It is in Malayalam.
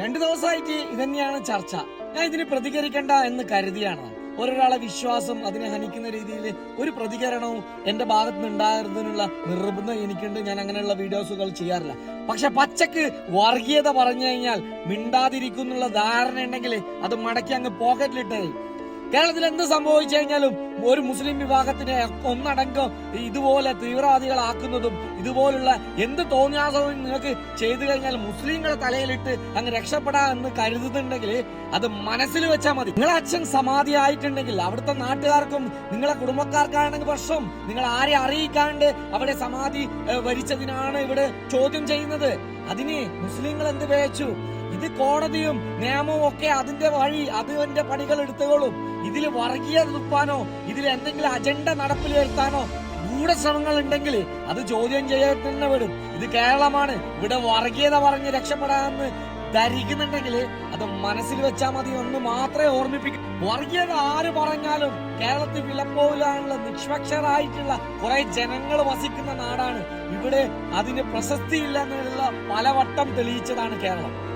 രണ്ടു ദിവസമായിട്ട് ഇതന്നെയാണ് ചർച്ച. ഞാൻ ഇതിന് പ്രതികരിക്കണ്ട എന്ന് കരുതിയാണ്. ഒരാളെ വിശ്വാസം അതിനെ ഹനിക്കുന്ന രീതിയിൽ ഒരു പ്രതികരണവും എന്റെ ഭാഗത്ത് നിന്ന് ഉണ്ടാകുന്നതിനുള്ള നിർബന്ധം എനിക്കുണ്ട്. ഞാൻ അങ്ങനെയുള്ള വീഡിയോസുകൾ ചെയ്യാറില്ല. പക്ഷെ പച്ചക്ക് വർഗീയത പറഞ്ഞു കഴിഞ്ഞാൽ മിണ്ടാതിരിക്കുന്നുള്ള ധാരണ ഉണ്ടെങ്കിൽ അത് മടക്കി അങ്ങ് പോക്കറ്റിലിട്ടേ കേരളത്തിൽ എന്ത് സംഭവിച്ചു കഴിഞ്ഞാലും ഒരു മുസ്ലിം വിഭാഗത്തിനെ ഒന്നടങ്കം ഇതുപോലെ തീവ്രവാദികളാക്കുന്നതും ഇതുപോലുള്ള എന്ത് തോന്നിയാസവും നിങ്ങൾക്ക് ചെയ്തു കഴിഞ്ഞാൽ മുസ്ലിങ്ങളെ തലയിലിട്ട് അങ്ങ് രക്ഷപ്പെടാ എന്ന് കരുതുന്നുണ്ടെങ്കിൽ അത് മനസ്സിൽ വെച്ചാൽ മതി. നിങ്ങളെ അച്ഛൻ സമാധി ആയിട്ടുണ്ടെങ്കിൽ അവിടുത്തെ നാട്ടുകാർക്കും നിങ്ങളെ കുടുംബക്കാർക്കാണെങ്കിൽ പ്രശ്നം. നിങ്ങൾ ആരെ അറിയിക്കാണ്ട് അവിടെ സമാധി വരിച്ചതിനാണ് ഇവിടെ ചോദ്യം ചെയ്യുന്നത്. അതിന് മുസ്ലിങ്ങൾ എന്ത് പേച്ചു ഇത് കോടതിയും നിയമവും ഒക്കെ അതിന്റെ വഴി അതിന്റെ പണികൾ എടുത്തുകൊള്ളും ഇതിൽ വർഗീയ തുപ്പാനോ ഇതിൽ എന്തെങ്കിലും അജണ്ട നടപ്പിൽ വരുത്താനോ ഗൂഢശ്രമങ്ങൾ ഉണ്ടെങ്കിൽ അത് ചോദ്യം വിടും. ഇത് കേരളമാണ്. ഇവിടെ വർഗീയത പറഞ്ഞ് രക്ഷപ്പെടാമെന്ന് ധരിക്കുന്നുണ്ടെങ്കിൽ അത് മനസ്സിൽ വെച്ചാൽ മതി ഒന്ന് മാത്രമേ ഓർമ്മിപ്പിക്കൂ. വർഗീയത ആര് പറഞ്ഞാലും കേരളത്തിൽ വിലപ്പോലാനുള്ള നിഷ്പക്ഷരായിട്ടുള്ള കുറെ ജനങ്ങൾ വസിക്കുന്ന നാടാണ്. ഇവിടെ അതിന് പ്രശസ്തിയില്ല എന്നുള്ള പലവട്ടം തെളിയിച്ചതാണ് കേരളം.